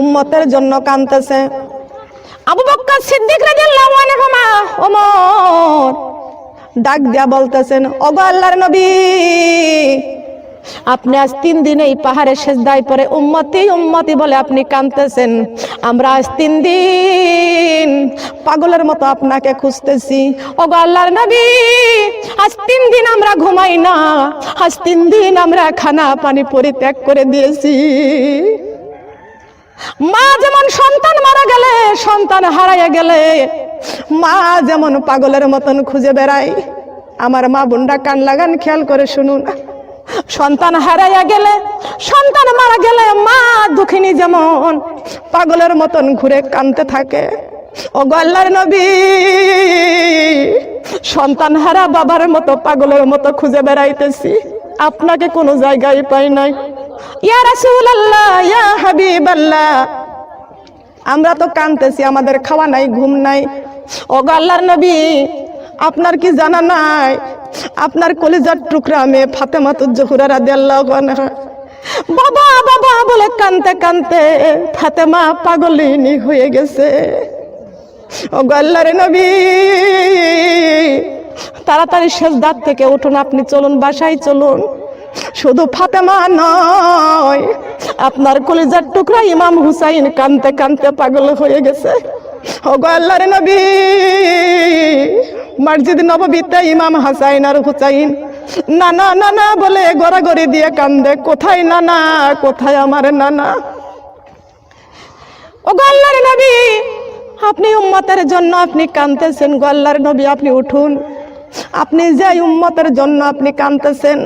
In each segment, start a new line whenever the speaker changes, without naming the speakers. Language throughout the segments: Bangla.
উম্মতের জন্য কানতেছে আবু বক্কর সিদ্দিক রাদিয়াল্লাহু আনহু মা, ওমর, ডাক দিয়া বলতেছেন, ওগো আল্লাহর নবী, আপনি আজ তিন দিন এই পাহাড়ে সেজদায় পরে উম্মতি উম্মতি বলে আপনি কানতেছেন আমরা আজ তিন দিন পাগলের মতো আপনাকে খুঁজতেছি। ওগো আল্লাহর নবী, আজ তিন দিন আমরা ঘুমাই না, আজ তিন দিন আমরা খানা পানি পরিত্যাগ করে দিয়েছি। মা যেমন সন্তান মারা গেলে, সন্তান হারাইয়া গেলে, মা যেমন পাগলের মতন খুঁজে বেড়ায়। আমার মা বোনরা কান লাগান, খেয়াল করে শুনুন। সন্তান হারাইয়া গেলে, সন্তান মারা গেলে মা দুঃখিনী যেমন পাগলের মতন ঘুরে কানতে থাকে। ও গল্লার নবী, সন্তান হারা বাবার মতো পাগলের মতো খুঁজে বেড়াইতেছি। আপনাকে কোনো জায়গায় পাই নাই। ইয়া রাসূলুল্লাহ, ইয়া হাবিবাল্লাহ। আমরা তো কানতেছি, আমাদের খাওয়া নাই, ঘুম নাই। ও আল্লাহর নবী, আপনার কি জানা নাই? আপনার কলিজার টুকরা মেয়ে ফাতেমা তো জহুরা রাদিয়াল্লাহু আনহা। বাবা বাবা বলে কানতে কানতে ফাতেমা পাগলিনী হয়ে গেছে। ও আল্লাহর নবী, তাড়াতাড়ি শেষ দাঁত থেকে উঠুন, আপনি চলুন, বাসায় চলুন। শুধু ফাতেমা নয়, আপনার কলিজার টুকরা ইমাম হুসাইন কানতে কানতে পাগল হয়ে গেছে। ওগো আল্লাহর নবী, মসজিদ নববীতে ইমাম হাসাইন আর হুসাইন নানা নানা বলে গড়াগড়ি দিয়ে কান্দে, কোথায় নানা? কোথায় আমার নানা? ও গল্লার নবী, আপনি উম্মতের জন্য আপনি কানতেছেন গল্লার নবী, আপনি উঠুন। আপনি যে উম্মতের জন্য আপনি কানতেছেন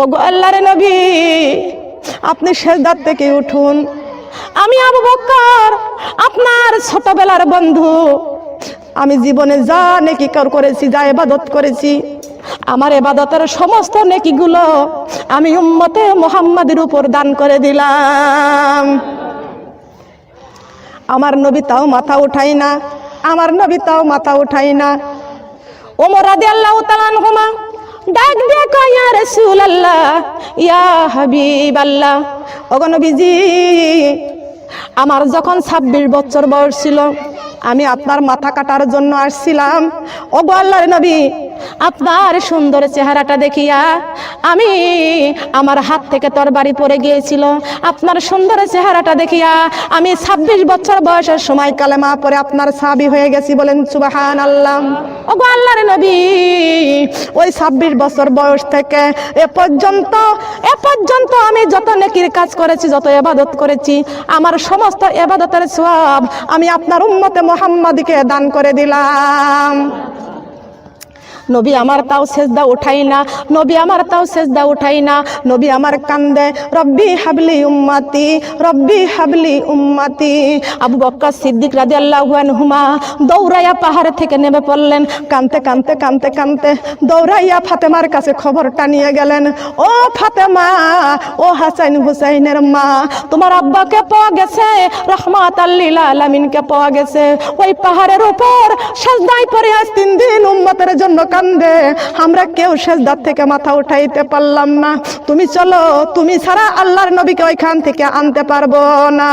ও গল্লার নবী, আপনি শেষদার থেকে উঠুন। আমি আবু বক্কর, আপনার ছোটবেলার বন্ধু। আমি জীবনে যা নেকি কর করেছি, যা এবাদত করেছি, আমার এবাদতের সমস্ত নেকিগুলো আমি উম্মতে মোহাম্মদের উপর দান করে দিলাম। আমার নবী তাও মাথা উঠাই না, আমার নবী তাও মাথা উঠাই না। ওমর আদি আল্লাহ তাআলা আনহুমা ডাক দিয়ে কয়া রসুল আল্লাহ ইয়া হাবিবাল্লাহ। ওগো নবীজি, আমার যখন 26 বছর বয়স ছিল, আমি আপনার মাথা কাটার জন্য আসছিলাম। ওগো আল্লাহর নবী আপনার সুন্দর চেহারাটা দেখিয়া আমি আমার হাত থেকে তরবারি পড়ে গিয়েছিল। আপনার সুন্দর চেহারাটা দেখিয়া আমি 26 বছর বয়সের সময় কালেমা পরে আপনার সাবি হয়ে গেছি বলেন সুবাহান আল্লাহ ও আল্লাহর নবী, ওই 26 বছর বয়স থেকে এ পর্যন্ত এ পর্যন্ত আমি যত নেকির কাজ করেছি, যত এবাদত করেছি, আমার সমস্ত এবাদতের সব আমি আপনার উম্মতে মোহাম্মদকে দান করে দিলাম। নবী আমার তাও সেজদা উঠাই না, নবী আমার তাও সেজদা উঠাই না, নবী আমার কান্দে, রব্বি হাবলি উম্মাতি, রব্বি হাবলি উম্মাতি। আবু বক্কর সিদ্দিক রাদিয়াল্লাহু আনহুমা দৌড়াইয়া পাহাড় থেকে নেমে পড়লেন, কানতে কানতে কানতে কানতে দৌড়াইয়া ফাতেমার কাছে খবরটা নিয়ে গেলেন, ও ফাতেমা, ও হাসাইন হুসাইনের মা, তোমার আব্বাকে পাওয়া গেছে? রহমাত আল্লিল আলামিনকে পাওয়া গেছে? ওই পাহাড়ের উপর সেজদায় পরে আজ তিন দিন উম্মতের জন্য কান্দে। আমরা কেউ সেজদার থেকে মাথা উঠাইতে পারলাম না। তুমি চলো, তুমি ছাড়া আল্লাহর নবীকে ওইখান থেকে আনতে পারব না।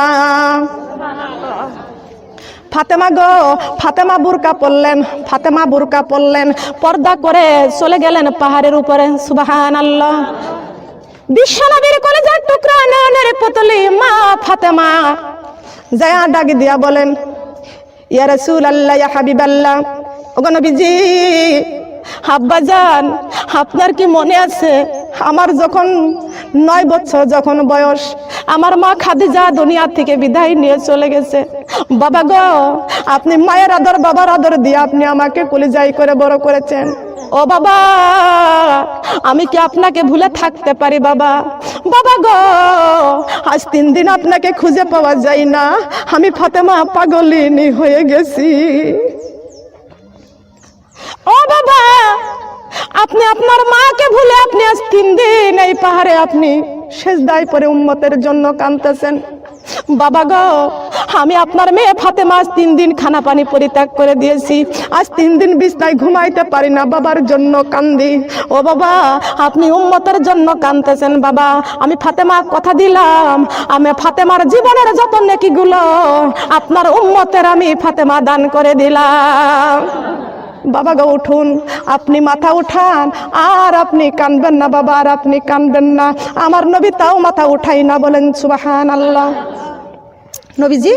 ফাতেমা গো, ফাতেমা বুরকা পড়লেন, ফাতেমা বুরকা পড়লেন। পর্দা করে চলে গেলেন পাহাড়ের উপরে সুবাহান আল্লাহ বিশ্বনবীর কলেজের টুকরা নয়নের পুতলি, মা ফাতেমা। জয়া ডাক দিয়া বলেন, ইয়া রাসূল আল্লাহ ইয়া হাবিব আল্লাহ ওগো নবীজি আব্বাজান আপনার কি মনে আছে? আমার যখন নয় বছর যখন বয়স, আমার মা খাদিজা দুনিয়া থেকে বিদায় নিয়ে চলে গেছে। বাবা গো, আপনি মায়ের আদর, বাবার আদর দিয়ে আপনি আমাকে কলিজাই করে বড় করেছেন। ও বাবা, আমি কি আপনাকে ভুলে থাকতে পারি বাবা? বাবা গো, আজ তিন দিন আপনাকে খুঁজে পাওয়া যায় না। আমি ফাতেমা পাগলিনী হয়ে গেছি। ও বাবা, আপনি আপনার মাকে ভুলে আপনি আজ তিন দিন এই পাহাড়ে আপনি শেষ দায় পরে উম্মতের জন্য কাঁদতেছেন। বাবা গো, আমি আপনার মেয়ে ফাতেমা আজ তিন দিন খানা পানি পরিত্যাগ করে দিয়েছি। আজ তিন দিন বিছনায় ঘুমাইতে পারি না, বাবার জন্য কান্দি। ও বাবা, আপনি উম্মতের জন্য কান্দতেছেন বাবা। আমি ফাতেমা কথা দিলাম, আমি ফাতেমার জীবনের যত নেকিগুলো, আপনার উম্মতের আমি ফাতেমা দান করে দিলাম। বাবা গো উঠুন, আপনি মাথা উঠান, আর আপনি কানবেন না বাবা, আর আপনি কানবেন না। আমার নবী তাও মাথা উঠাই না বলেন সুবাহান আল্লাহ নবীজি,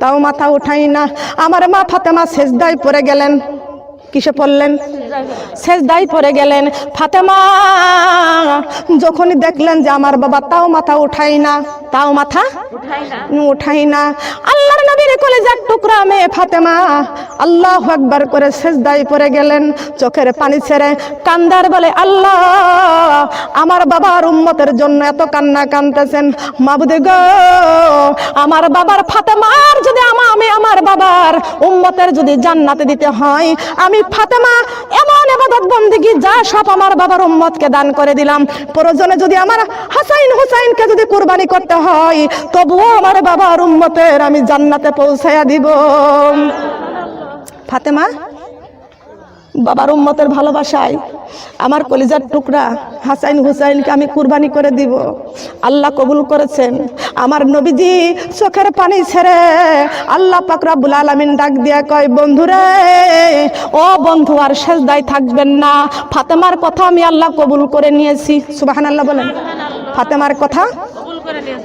তাও মাথা উঠাই না। আমার মা ফাতেমা শেষদায় পড়ে গেলেন। কিসে পড়লেন? শেষদায় পরে গেলেন। ফাতেমা, যখনই দেখলেন যে আমার বাবা তাও মাথা উঠাই না, তাও মাথা উঠাই না। আল্লাহর নবীর কলেজার টুকরা মেয়ে ফাতেমা, আল্লাহ একবার করে শেষদায় পড়ে গেলেন। চোখের পানি ছেড়ে কান্দার বলে, আল্লাহ, আমার বাবার উম্মতের জন্য এত কান্না কানতেছেন। মাবুদে গো, আমার বাবার ফাতেমার যদি আমা, আমি আমার বাবার উম্মতের যদি জান্নাতে দিতে হয়, আমি ফাতেমা, এমন এবাদত বন্দিগি যা সব আমার বাবার উম্মতকে দান করে দিলাম। প্রয়োজনে যদি আমার হাসাইন হুসাইনকে যদি কুরবানি করতে হয়, তবুও আমার বাবার উম্মতের আমি জান্নাতে পৌঁছাইয়া দিব। ফাতেমা বাবার উম্মতের ভালোবাসায় আমার কলিজার টুকরা হাসাইন হুসাইনকে আমি কুরবানি করে দিব। আল্লাহ কবুল করেছেন। আমার নবীজি চোখের পানি ছেড়ে আল্লাহ পাক রাব্বুল আলামিন ডাক দিয়া কয়, বন্ধুরে, ও বন্ধু, আর সেজদায় থাকবেন না। ফাতেমার কথা আমি আল্লাহ কবুল করে নিয়েছি। সুবাহান আল্লাহ বলেন। ফাতেমার কথা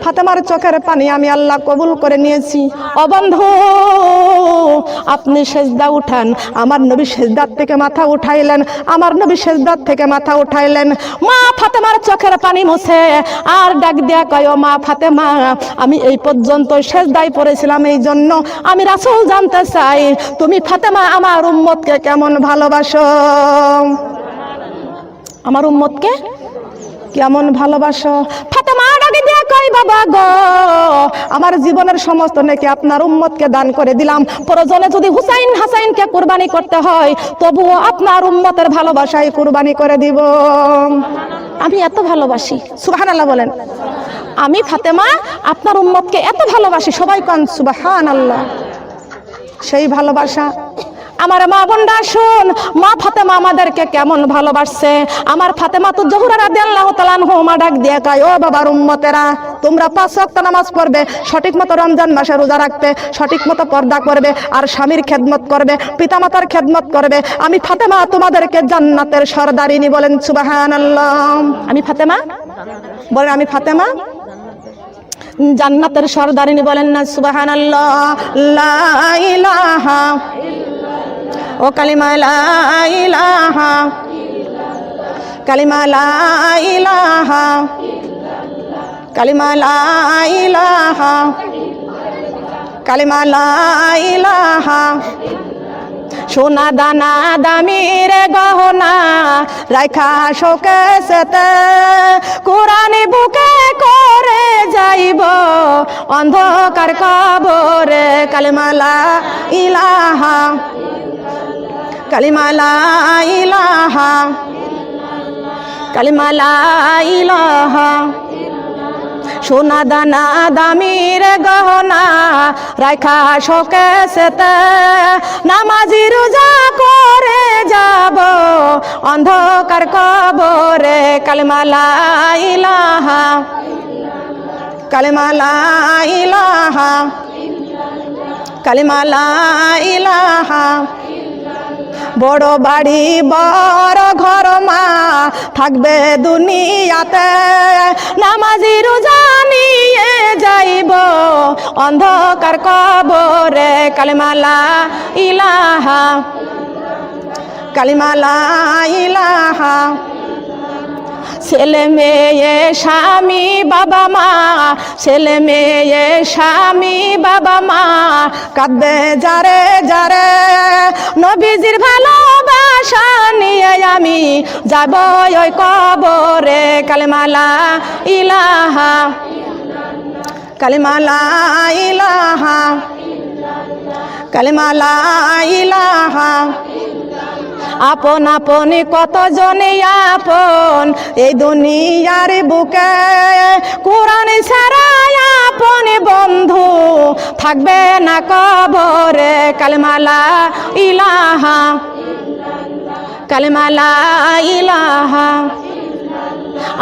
ফাতেমার চোখের পানি আমি আল্লাহ কবুল করে নিয়েছি। অবন্ধু আপনি সেজদা উঠান। আমার নবী সেজদার থেকে মাথা উঠাইলেন। আমার নবী সেজদার থেকে মাথা উঠাইলেন। মা ফাতেমার চোখের পানি মুছে। আর ডাক দেয়া কয় মা ফাতেমা, আমি এই পর্যন্ত সেজদায় পড়েছিলাম এই জন্য। আমি রাসূল জানতে চাই, তুমি ফাতেমা, আমার উম্মতকে কেমন ভালোবাসো? আমার উম্মতকে কেমন ভালোবাসো? কই বাবা গো? আমার জীবনের সমস্ত নাকি আপনার উম্মতকে দান করে দিলাম। প্রয়োজনে যদি হুসাইন হাসাইনকে কুরবানি করতে হয়, তবুও আপনার উম্মতের ভালোবাসায় কুরবানি করে দিব। আমি এত ভালোবাসি। সুবহানাল্লাহ বলেন। আমি ফাতেমা, আপনার উম্মতকে এত ভালোবাসি, সবাই কন সুবহানাল্লাহ। সেই ভালোবাসা আমার মা বোনরা শুন, মা ফাতেমা আমাদেরকে কেমন ভালোবাসছে? আমার ফাতেমা তো জহুরা রাদিয়াল্লাহু তাআলা আনহু, মা ডাক দিয়ে কয়, ও বাবার উম্মতেরা, তোমরা পাঁচ ওয়াক্ত নামাজ পড়বে, সঠিক মতো রমজান মাসে রোজা রাখবে, সঠিক মতো পর্দা করবে, আর স্বামীর খেদমত করবে, পিতামাতার খেদমত করবে। আমি ফাতেমা, তোমাদেরকে জান্নাতের সরদারিনী বলেন, সুবহানাল্লাহ। আমি ফাতেমা? বলেন, আমি ফাতেমা? জান্নাতের সরদারিনী বলেন না, সুবহানাল্লাহ, লা ইলাহা ও কালিমা লা ইলাহা, কালিমা লা ইলাহা, কালিমা লা ইলাহা, কালিমা লা ইলাহা। সোনা দানা দামির গহনা রাখা শোকে সেতে, কোরআনে বুকে করে যাইব, অন্ধকার কবরে কালিমালা ইলাহা। সোনা দানা দামির গহনা রাখা শোকে সেতে, নামাজি রোজা করে যাব, অন্ধকার কবরে কালমালা ইলাহা কালমালা ইলাহা কালিমালা ইলাহা বড় বাড়ি, বড় ঘর মা, থাকবে দুনিয়াতে। নামাজি রোজা নিয়ে যাইব, অন্ধকার কবরে। কালিমালা ইলাহা কালিমালা ইলাহা। ছেলে মেয়ে, স্বামী, বাবা মা। ছেলে মেয়ে, স্বামী, বাবা মা। কাঁদবে যারে যারে, নবীজির ভালোবাসা নিয়ে আমি যাব ওই কবরে। কালেমালা ইলাহা কালেমালা ইলাহা কালেমালা ইলাহা। আপন আপন কত জনে আপন? এই দুনিয়ার বুকে কোরআন ছাড়া আপন বন্ধু থাকবে না কবরে। কালমালা ইলাহা কালমালা ইলাহা।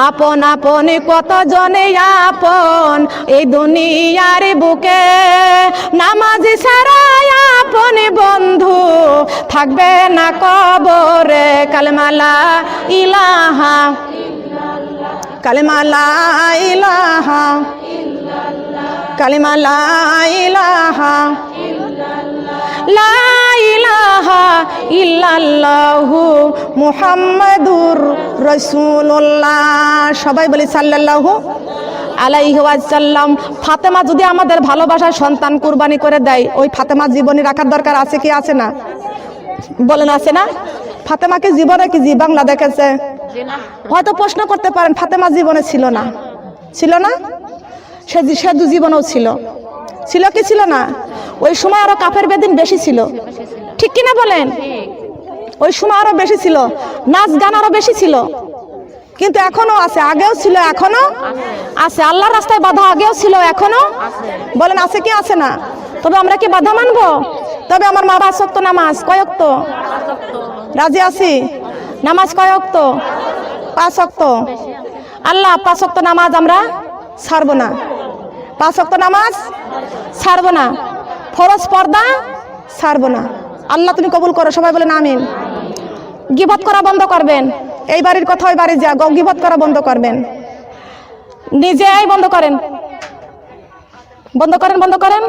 আপন আপন কত জনে আপন এই দুনিয়ার বুকে? নামাজ ছাড়া আপন বন্ধু থাকবে না কবরে। কালমালা ইলাহা কালমালা ইলাহা, কালিমালা ইলাহা। সবাই বলি সাল্লাল্লাহু আলাইহি ওয়াসাল্লাম। ফাতেমা যদি আমাদের ভালোবাসার সন্তান কুরবানি করে দেয়, ওই ফাতেমা জীবনী রাখার দরকার আছে কি আছে না? বলেন আছে না? ফাতেমাকে জীবনে কি জি বাংলা দেখেছে? হয়তো প্রশ্ন করতে পারেন, ফাতেমা জীবনে ছিল না। ছিল না? সে সে দু জীবনেও ছিল। ছিল কি ছিল না? ওই সময় আরও কাফের বেদিন বেশি ছিল। ঠিক কিনা বলেন? ওই সময় আরও বেশি ছিল। নাচ গান আরও বেশি ছিল। কিন্তু এখনও আছে। আগেও ছিল, এখনও আছে। আল্লাহর রাস্তায় বাধা আগেও ছিল, এখনও বলেন, আছে কি, আছে না? তবে আমরা কি বাধা মানবো? তবে আমার মা বাস তো নামাজ কয়ক তো রাজি আছি? নামাজ কয়ক তো পাঁচ অক্ত। আল্লাহ, পাঁচ অক্ত নামাজ আমরা ছাড়বো না। পাঁচ অক্ত নামাজ ছাড়বো না। ফরজ পর্দা ছাড়বো না। আল্লাহ তুমি কবুল করো, সবাই বলে আমিন। গিবত করা বন্ধ করবেন। এই বাড়ির কথা ওই বাড়ি যা গিবত করা বন্ধ করবেন। নিজেই বন্ধ করেন। বন্ধ করেন বন্ধ করেন।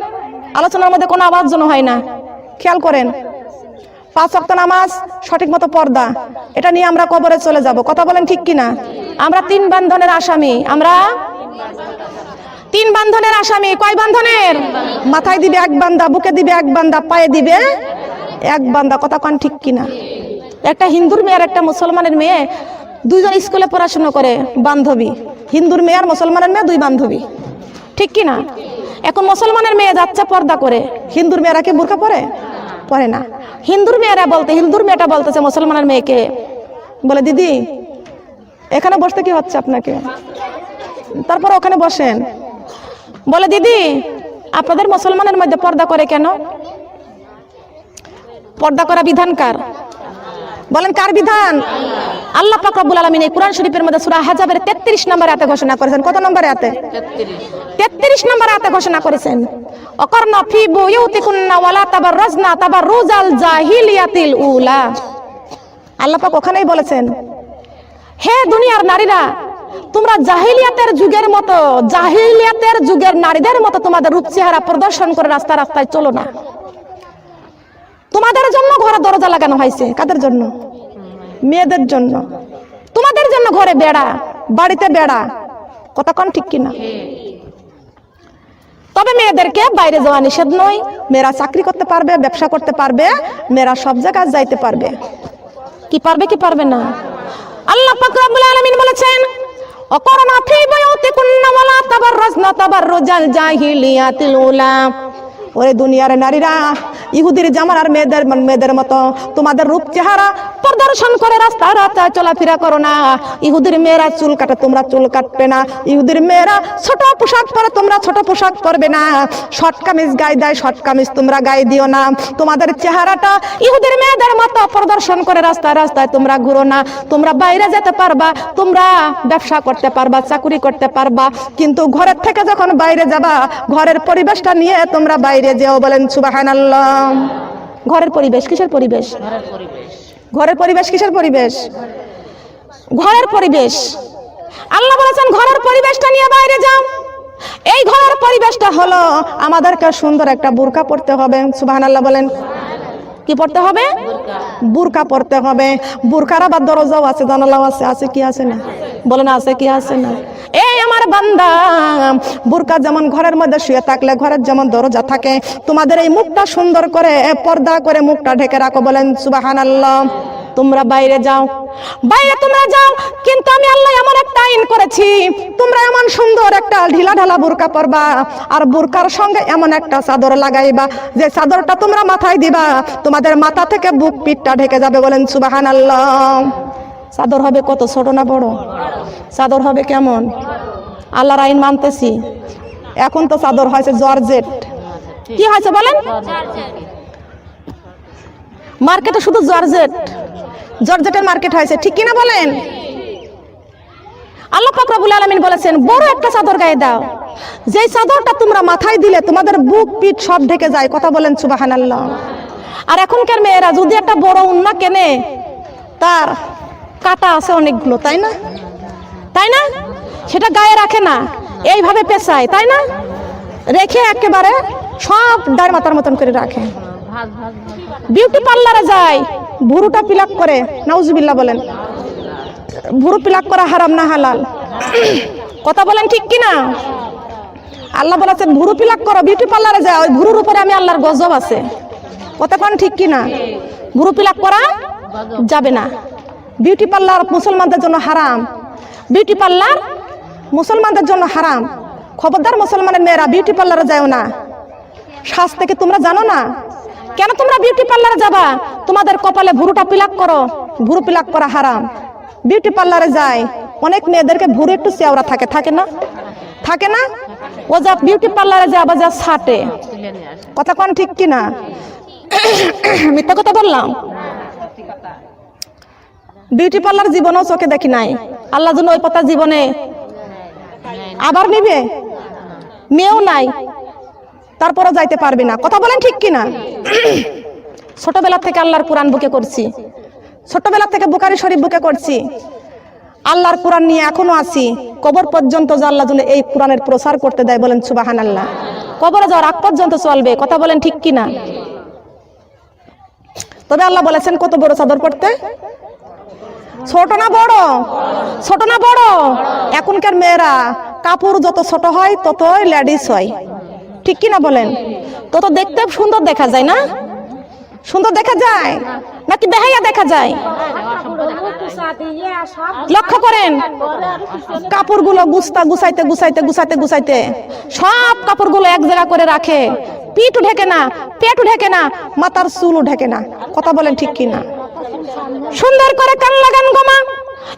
আলোচনার মধ্যে কোনো আওয়াজ যেন হয় না। খেয়াল করেন। পাঁচ অক্ত নামাজ, সঠিক মতো পর্দা। এটা নিয়ে আমরা কবরে চলে যাব। কথা বলেন ঠিক কিনা? আমরা তিন বান্ধনের আসামি। আমরা তিন বান্ধনের আসামি, কয় বান্ধনের? মাথায় দিবে এক বান্দা, বুকে দিবে এক বান্দা, পায়ে দিবে এক বান্দা, কথা কন ঠিক কিনা? একটা হিন্দুর মেয়ে আর একটা মুসলমানের মেয়ে, দুইজন স্কুলে পড়াশোনা করে, বান্ধবী। হিন্দুর মেয়ে আর মুসলমানের মেয়ে, দুই বান্ধবী। ঠিক কিনা? এখন মুসলমানের মেয়ে যাচ্ছে পর্দা করে, হিন্দুর মেয়েরা কি বোরকা পরে? পরে না। হিন্দুর মেয়েরা বলতে, হিন্দুর মেয়েটা বলতেছে মুসলমানের মেয়েকে, বলে, দিদি, এখানে বসতে কি হচ্ছে আপনাকে? তারপর ওখানে বসেন। বলে, দিদি, আপনাদের মুসলমানের মধ্যে পর্দা করে কেন? পর্দা করা বিধান কার? বলেন, কার বিধান? আল্লাহ পাক রব্বুল আলামিন এই কোরআন শরীফের মধ্যে সূরা হাজাবের 33 নম্বরে আয়াতে ঘোষণা করেছেন। কত নম্বরে আয়াতে? 33 নম্বরে আয়াতে ঘোষণা করেছেন অকরনা ফি বুয়ুতিকুন্না ওয়ালা তাবাররাজনা তাবাররুজাল জাহিলিয়াতিল উলা। আল্লাহ পাক ওখানেই বলেছেন, হে দুনিয়ার নারীরা তোমরা জাহিলিয়াতের যুগের মতো, জাহিলিয়াতের যুগের নারীদের মতো তোমাদের রূপ চেহারা প্রদর্শন করে রাস্তা রাস্তায় চলো না। তোমাদের জন্য ঘরে দরজা লাগানো হয়েছে। কাদের জন্য? মেয়েদের জন্য। তোমাদের জন্য ঘরে বেড়া, বাড়িতে বেড়া। কতক্ষণ ঠিক কিনা? তবে মেয়েদেরকে বাইরে যাওয়া নিষেধ নয়। মেয়েরা চাকরি করতে পারবে, ব্যবসা করতে পারবে, মেয়েরা সব জায়গায় যাইতে পারবে। কি পারবে কি পারবে না? আল্লাহ পাক রব্বুল আলামিন বলেছেন অকরনা ফি বুয়ুতিকুন্না ওয়ালা তাবাররাজনা তাবাররুজাল জাহিলিয়াতিল উলা। ওরে দুনিয়ার নারীরা, ইহুদির জামানার মেয়েদের মেয়েদের মতো, তোমাদের রূপ চেহারা প্রদর্শন করে রাস্তা রাস্তায় চলাফেরা করো না। ইহুদের মেয়েরা চুল কাটে, তোমরা চুল কাটবে না। ইহুদের মেয়েরা ছোট পোশাক পরে, তোমরা ছোট পোশাক পরবে না। শর্ট কামিজ গায়ে দেয়, শর্ট কামিজ তোমরা গায়ে দিও না। তোমাদের চেহারাটা ইহুদির মেয়েদের মতো। প্রদর্শন করে রাস্তায় রাস্তায় তোমরা ঘুরো না। তোমরা বাইরে যেতে পারবা, তোমরা ব্যবসা করতে পারবা, চাকরি করতে পারবা। কিন্তু ঘরের থেকে যখন বাইরে যাবা, ঘরের পরিবেশটা নিয়ে তোমরা বাইরে যেও বলেন সুবাহানাল্লাহ। ঘরের পরিবেশ, কিসের পরিবেশ? ঘরের পরিবেশ। কিসের পরিবেশ? ঘরের পরিবেশ। আল্লাহ বলেছেন ঘরের পরিবেশটা নিয়ে বাইরে যাও। এই ঘরের পরিবেশটা হলো আমাদেরকে সুন্দর একটা বোরকা পড়তে হবে। সুবহানাল্লাহ বলেন। কি পড়তে হবে? বোরকা। পড়তে হবে। বোরকার আবার দরজাও আছে জানালাও আছে আছে কি আছে না? বলেন আছে কি আছে না? এই আমার বান্দা, বুরকা যেমন ঘরের মধ্যে শুয়ে থাকলে ঘরের যেমন দরজা থাকে, তোমাদের এই মুখটা সুন্দর করে পর্দা করে মুখটা ঢেকে রাখো, বলেন সুবাহান আল্লাহ তোমরা বাইরে যাও। বাইরে তোমরা যাও, কিন্তু আমি আল্লাহ এমন একটা আইন করেছি, তোমরা এমন সুন্দর একটা ঢিলা ঢালা বোরকা পরবা, আর বোরকার সঙ্গে এমন একটা চাদর লাগাইবা, যে চাদরটা তোমরা মাথায় দিবা, তোমাদের মাথা থেকে বুক পিঠটা ঢেকে যাবে, বলেন সুবাহান আল্লাহ চাদর হবে কত, ছোট না বড়? চাদর হবে কেমন? আল্লাহর আইন মানতেছি। এখন তো চাদর হয়েছে জর্জেট। কি হয়েছে বলেন? মার্কেটে শুধু জর্জেট। জর্জেটের মার্কেট হয়েছে। ঠিক কিনা বলেন? আল্লাহ পাক রব্বুল আলামিন বলেছেন, বড় একটা চাদর গায়ে দাও। যেই চাদরটা তোমরা মাথায় দিলে, তোমাদের বুক, পিঠ সব ঢেকে যায়। কথা বলেন, সুবহানাল্লাহ। আর এখনকার মেয়েরা যদি একটা বড় উন্না কেনে, তার কাটা আছে অনেকগুলো, তাই না? সেটা গায়ে রাখে না। এইভাবে পেশায় তাই না? রেখে একেবারে সব ডার মাথার মতন করে রাখে। বিউটি পার্লারে যায়, ভুরুটা পিলাক করে, নাউজুবিল্লাহ বলেন। ভুরু পিলাক করা হারাম না হালাল। কথা বলেন ঠিক কি না আল্লাহ বলেছেন, ভুরু পিলাক করো, বিউটি পার্লারে যায়, ওই ভুরুর উপরে আমি আল্লাহর গজব আছে। কথা কোন ঠিক কি না ভুরু পিলাক করা যাবে না। বিউটি পার্লার মুসলমানদের জন্য হারাম। বিউটি পার্লার মুসলমানদের জন্য হারাম। খবরদার মুসলমানের মেয়েরা বিউটি পার্লারে যায় না। শ্বাস থেকে তোমরা জানো না? কেন তোমরা বিউটি পার্লারে যাবা? তোমাদের কপালে ভুরুটা পিলাক করো। ভুরু পিলাক করা হারাম। বিউটি পার্লারে যায়। অনেক মেয়েদেরকে ভুরু একটু চেওড়া থাকে থাকে না? থাকে না? ও যা বিউটি পার্লারে যা আবার যা ছাটে। কথা কোন ঠিক কি না? মিথ্যা কথা বললাম? বিউটি পার্লার জীবনেও চোখে দেখি নাই। আল্লাহ জন্য ওই পথা জীবনে আবার নিবে? মেয়েও নাই। তারপরও যাইতে পারবে না। কথা বলেন ঠিক কিনা? ছোটবেলা থেকে আল্লাহর কোরআন বুকে করছি। ছোটবেলা থেকে বুকারি শরীফ বুকে করছি। আল্লাহর কোরআন নিয়ে এখনও আছি। কবর পর্যন্ত যে আল্লাহ এই কোরআনের প্রসার করতে দেয় বলেন সুবাহান আল্লাহ কবরে যাওয়ার আগ পর্যন্ত চলবে। কথা বলেন ঠিক কিনা? তবে আল্লাহ বলেছেন, কত বড় চাদর পড়তে? ছোট না বড়? ছোট না বড়? এখনকার মেয়েরা কাপড় যত ছোট হয়, ততই লেডিস হয়। ঠিক কি না বলেন? তত দেখতে সুন্দর দেখা যায় না? সুন্দর দেখা যায়? নাকি দেখাইয়া দেখা যায়? লক্ষ্য করেন, কাপড়গুলো গুছতা গুছাইতে গুছাইতে গুছাইতে গুছাইতে সব কাপড়গুলো এক জায়গা করে রাখে। পিঠ ঢেকে না, পেট ঢেকে না, মাথার চুলও ঢেকে না। কথা বলেন ঠিক কি না সুন্দর করে কান লাগান গোমা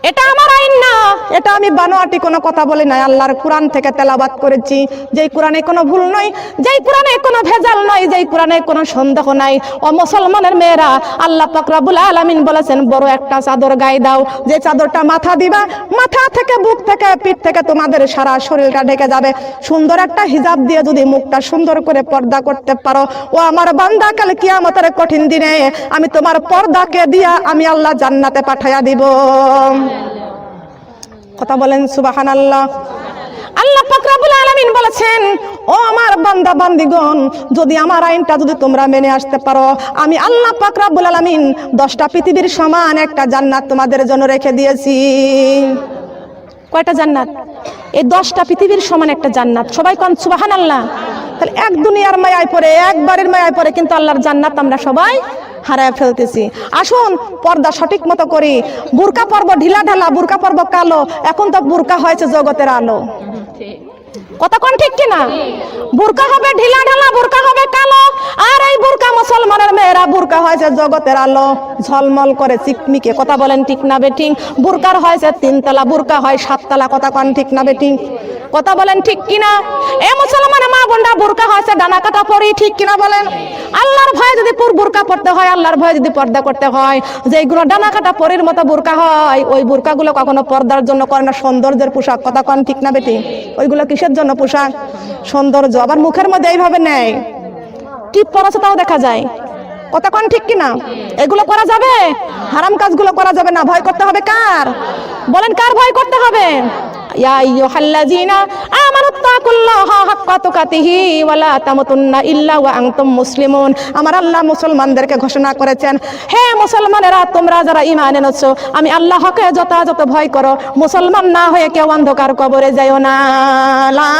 এটা আমার আইন না। এটা আমি বানোয়াটি কোনো কথা বলি নাই, আল্লাহর কোরআন থেকে তেলাবাত করেছি। যেই কোরআনে কোনো ভুল নয়, যেই কোরআনে কোনো ভেজাল নয়, যেই কোরআনে কোনো সন্দেহ নাই। ও মুসলমানের মেয়েরা, আল্লাহ পাক রব্বুল আলামিন বলেছেন, বড় একটা চাদর গায়ে দাও। যে চাদরটা মাথা দিবা, মাথা থেকে, বুক থেকে, পিঠ থেকে তোমাদের সারা শরীরটা ঢেকে যাবে। সুন্দর একটা হিজাব দিয়ে যদি মুখটা সুন্দর করে পর্দা করতে পারো, ও আমার বান্দা, কাল কিয়ামতের কঠিন দিনে আমি তোমার পর্দাকে দিয়া আমি আল্লাহ জান্নাতে পাঠাইয়া দিব। কথা বলেন সুবাহান আল্লাহ আল্লাহ পাক রব্বুল আলামিন বলেছেন, ও আমার বান্দা, বান্দিগণ, যদি আমার আইনটা যদি তোমরা মেনে আসতে পারো, আমি আল্লাহ পাক রব্বুল আলামিন দশটা পৃথিবীর সমান একটা জান্নাত তোমাদের জন্য রেখে দিয়েছি। কয়টা জান্নাত? এই দশটা পৃথিবীর সমান একটা জান্নাত। সবাই কন সুবাহান আল্লাহ তাহলে এক দুনিয়ার মায়ায় পড়ে, একবারের মায়ায় পড়ে কিন্তু আল্লাহর জান্নাত আমরা সবাই হারায় ফেলতেছি। আসুন পর্দা সঠিক মতো করি। বুরকা পর্ব ঢিলা ঢালা বুরকা পর্ব কালো। এখন তো বুরকা হয়েছে জগতের আলো। কথা কোন ঠিক কিনা? বুরকা হবে ঢিলা ঢালা, বুরকা হবে কালো। আর এই বুরকা মুসলমানের মেয়েরা, বুরকা হয়েছে জগতের আলো। ঝলমল করে চিকমিকে। কথা বলেন ঠিক না বেঠিং বুরকার হয়েছে তিনতলা, বুরকা হয় সাততলা। কথা কোন ঠিক না বেঠিং কথা বলেন ঠিক কিনা? এ মুসলমানের মা বোনরা, বুরকা হয়েছে ডানা কাটা পরি। ঠিক কিনা বলেন? আল্লাহর ভয়ে যদি পুর বুরকা পড়তে হয়, আল্লাহর ভয়ে যদি পর্দা করতে হয় যেগুলো ডানা কাটা পরির মতো বুরকা হয়, ওই বুরকাগুলো কখনো পর্দার জন্য করে না। সৌন্দর্যের পোশাক। কথা কন ঠিক না বেটি ওইগুলো কিসের জন্য পোশাক, সৌন্দর্য আবার মুখের মধ্যে এইভাবে নেয়। টিপ পরাছে তাও দেখা যায়। কন ঠিক কিনা? এগুলো করা যাবে? হারাম কাজগুলো করা যাবে না। ভয় করতে হবে কার? বলেন কার ভয় করতে হবে? ইয়া ইয়ো হাল্লাজিনা হাক্কা তুকাতিহি ওয়ালা তামুতুন্না ইল্লা ওয়া আনতুম মুসলিমুন। আমার আল্লাহ মুসলমানদেরকে ঘোষণা করেছেন, হে মুসলমানেরা, তোমরা যারা ঈমান এনেছো, আমি আল্লাহকে যথাযথ ভয় করো। মুসলমান না হয়ে কেউ অন্ধকার কবরে যাইও না। লা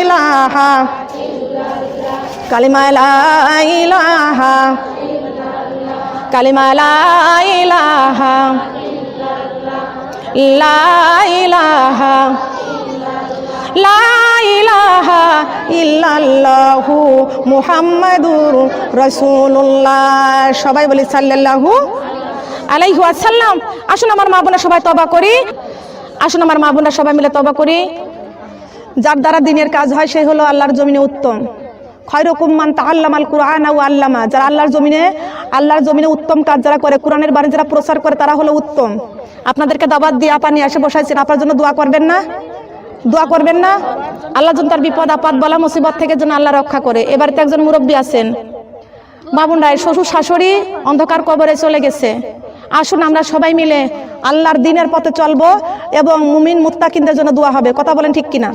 ইলাহা কালিমা লা ইলাহা কালিমা লা ইলাহা লা ইলাহা লা ইলাহা ইল্লাল্লাহু মুহাম্মাদুর রাসূলুল্লাহ। সবাই বলি সাল্লাল্লাহু আলাইহি ওয়াসাল্লাম। আসুন আমার মা বোনা সবাই তবা করি। আসুন আমার মা বোনা সবাই মিলে তবা করি। যার দ্বারা দিনের কাজ হয় সে হলো আল্লাহর জমিনে উত্তম। খয়রকুম মান তাআল্লামাল কুরআন আও আল্লামা। যারা আল্লাহর জমিনে আল্লাহর জমিনে উত্তম কাজ যারা করে, কোরআনের বাণী যারা প্রচার করে, তারা হলো উত্তম। আপনাদেরকে দাবাত দিয়ে আপা নিয়ে এসে বসাইছেন। আপনার জন্য দোয়া করবেন না? দোয়া করবেন না? আল্লাহ যেন তার বিপদ আপাত বলা মুসিবত থেকে যেন আল্লাহ রক্ষা করে। এবার তো একজন মুরব্বী আছেন। বাবুন রায়, শ্বশুর শাশুড়ি অন্ধকার কবরে চলে গেছে। আসুন আমরা সবাই মিলে আল্লাহর দিনের পথে চলবো এবং মুমিন মুত্তাকিনদের জন্য দোয়া হবে। কথা বলেন ঠিক কিনা?